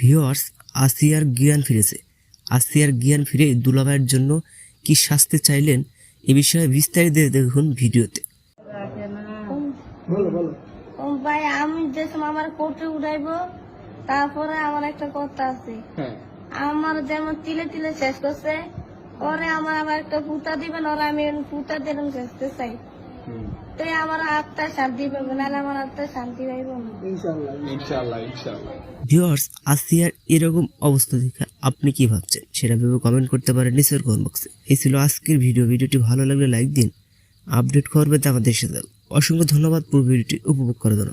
Viewers আসিয়ার জ্ঞান ফিরেছে। আসিয়ার জ্ঞান ফিরে দুলাভাইয়ের জন্য কি শাস্তি চাইলেন এ বিষয়ে বিস্তারিত দেখুন ভিডিওতে। ও ভাই আমি যে সময় আমার কোর্টে উঠাইবো তারপরে আমার একটা কথা আছে। হ্যাঁ। আমার যেমন তিলে তিলে শেষ করছে ওরে আমার আবার একটা পুতা দিবেন ওরা আমি পুতা দিলাম শেষতে চাই তো আমার আত্মা শান্তি পাবো নাহলে আমার আত্মা শান্তি পাইব না। ইনশাআল্লাহ ইনশাআল্লাহ ভিওয়ার্স আসিয়ার এরকম অবস্থা দেখে আপনি কি ভাবছেন? সেটা ভেবে কমেন্ট করতে পারেন নিচের কমেন্ট বক্সে এই ছিল আজকের ভিডিও ভিডিওটি ভালো লাগলে লাইক দিন আপডেট করবেন আমাদের সাথে অসংখ্য ধন্যবাদ। পুরো ভিডিওটি উপভোগ করার জন্য।